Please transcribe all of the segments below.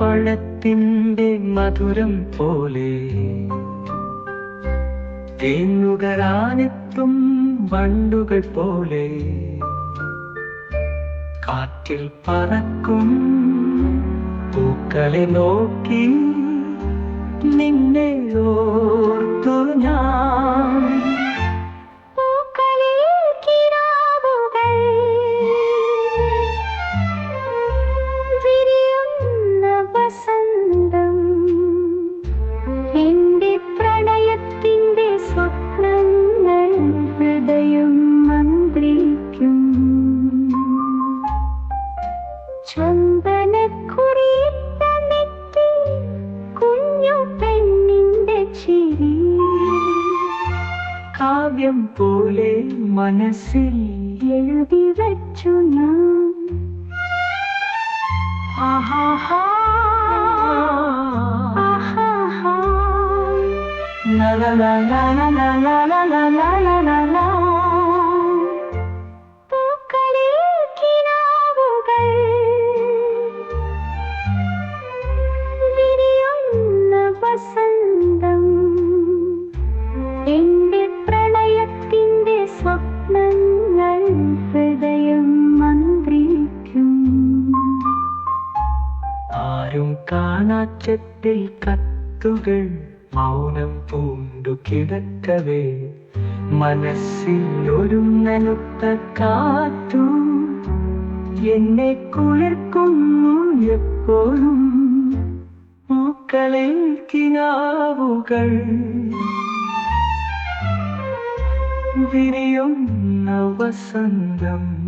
പ്രണയത്തിന്റെ മധുരം പോലെ. തേങ്ങുകരാനെത്തും വണ്ടുകൾ പോലെ. കാറ്റിൽ പറക്കും പൂക്കളെ നോക്കി നിന്നെ ഓർത്തു ഞാൻ. ചന്ദനക്കുറിയിട്ട നെറ്റി കുഞ്ഞു പെണ്ണിന്റെ ചിരി. കാവ്യം പോലെ മനസ്സിൽ എഴുതി വച്ചു ഞാൻ ആഹാഹാ. ഹാ ഹാ ലാ കാണാച്ചത്തിൽ കത്തുകൾ മൗനം പൂണ്ടു കിടക്കവേ. മനസ്സിൽ ഒരു നനുത്ത കാറ്റു എന്നെ കുളിർക്കുന്നു എപ്പോഴും. പൂക്കളിൽ കിനാവുകൾ വിരിയുന്ന വസന്തം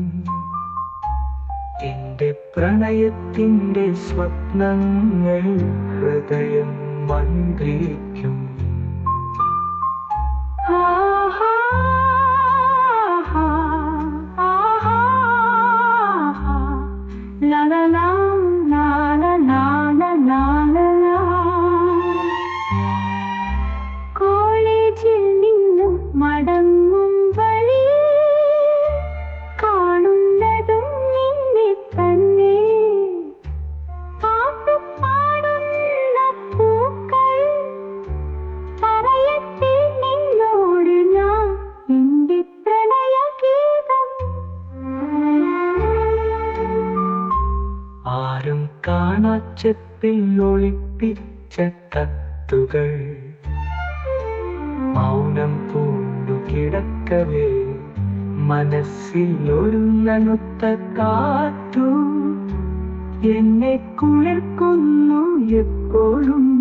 എന്റെ പ്രണയത്തിന്റെ സ്വപ്നങ്ങൾ ഹൃദയം മന്ത്രിക്കും. കാണാച്ചത്തിൽ ഒളിപ്പിച്ച തത്തുകൾ മൗനം പൂണ്ടു കിടക്കവേ മനസ്സിൽ ഒരു നനുത്ത കാറ്റു. എന്നെ കുളിർക്കുന്നു എപ്പോഴും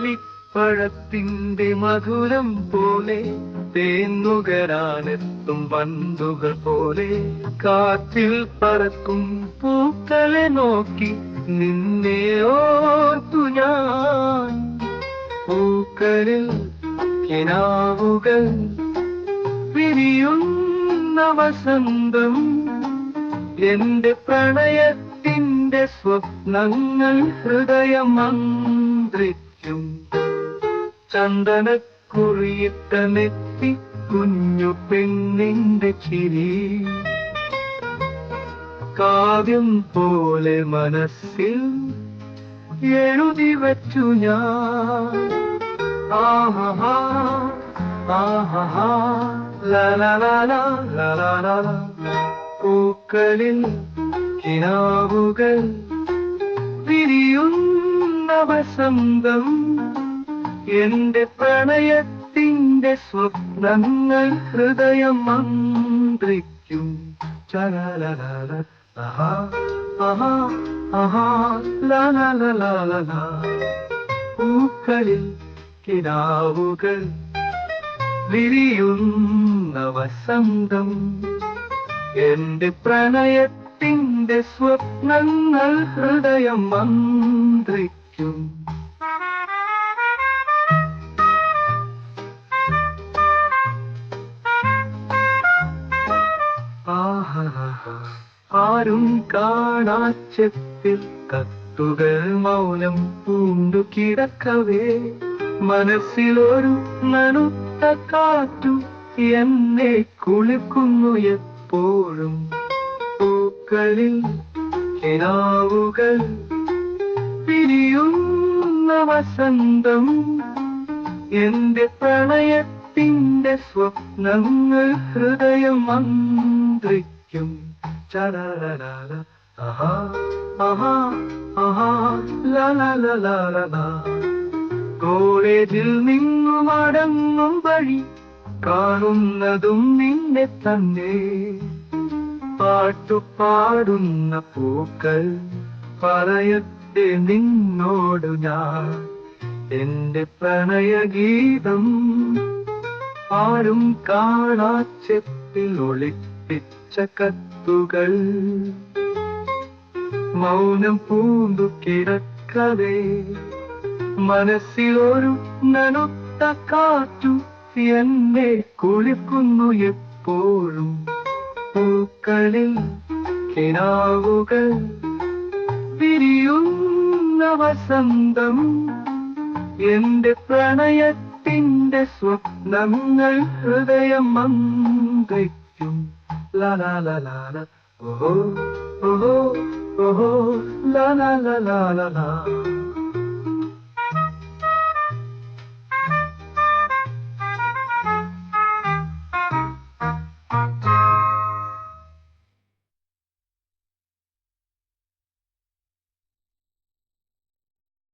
കദളിപ്പഴത്തിന്റെ മധുരം പോലെ തേന്നുകരാനെത്തും വണ്ടുകൾ പോലെ കാറ്റിൽ പറക്കും പൂക്കളെ നോക്കി നിന്നെ ഓർത്തു ഞാൻ. പൂക്കളിൽ കിനാവുകൾ വിരിയുന്ന വസന്തം എന്റെ പ്രണയത്തിന്റെ സ്വപ്നങ്ങൾ ഹൃദയം ചുറ്റും ചന്ദനക്കുറിയിട്ട കുഞ്ഞു പെണ്ണിന്റെ ചിരി. കാവ്യം പോലെ മനസ്സിൽ എഴുതി വച്ചു ഞാൻ. ആഹാ ആഹാ പൂക്കളിൽ കിനാവുകൾ വസന്തം എന്റെ പ്രണയത്തിന്റെ സ്വപ്നങ്ങൾ ഹൃദയം മന്ത്രിക്കും ചലലലല, ആഹാ. പൂക്കളിൽ കിടാവുകൾ വിരിയുന്ന വസന്തം എന്റെ പ്രണയത്തിന്റെ സ്വപ്നങ്ങൾ ഹൃദയം ആഹാഹാ. ആരും കാണാച്ചത്തിൽ കത്തുകൾ മൗനം പൂണ്ടു കിടക്കവേ. മനസ്സിലൊരു നനുത്ത കാറ്റു എന്നെ കുളിക്കുന്നു എപ്പോഴും. പൂക്കളിൽ കിനാവുകൾ പിരിയുന്ന വസന്തം എന്റെ പ്രണയത്തിന്റെ സ്വപ്നങ്ങൾ ഹൃദയം മന്ത്രിക്കും. ചരലല ആഹാ ആഹാ കോളേജിൽ നിന്നും അടങ്ങും വഴി കാണുന്നതും നിന്നെ തന്നെ. പാട്ടുപാടുന്ന പൂക്കൾ പറയത്തെ നിന്നോടു ഞാൻ എന്റെ പ്രണയഗീതം ആരും കാണാച്ചെപ്പിൽ ഒളിപ്പിച്ച കത്തുകൾ. മൗനം പൂന്തു കിടക്കവേ മനസ്സിലൊരു നനുത്ത കാറ്റു എന്നെ കുളിക്കുന്നു എപ്പോഴും. പൂക്കളിൽ കിനാവുകൾ വിരിയുന്ന വസന്തം എന്റെ പ്രണയത്തിന്റെ സ്വപ്നങ്ങൾ ഹൃദയം മങ്കയ്ക്കും ലലലലാല ഓഹോ ഓഹോ ഓഹോ ലലലലാല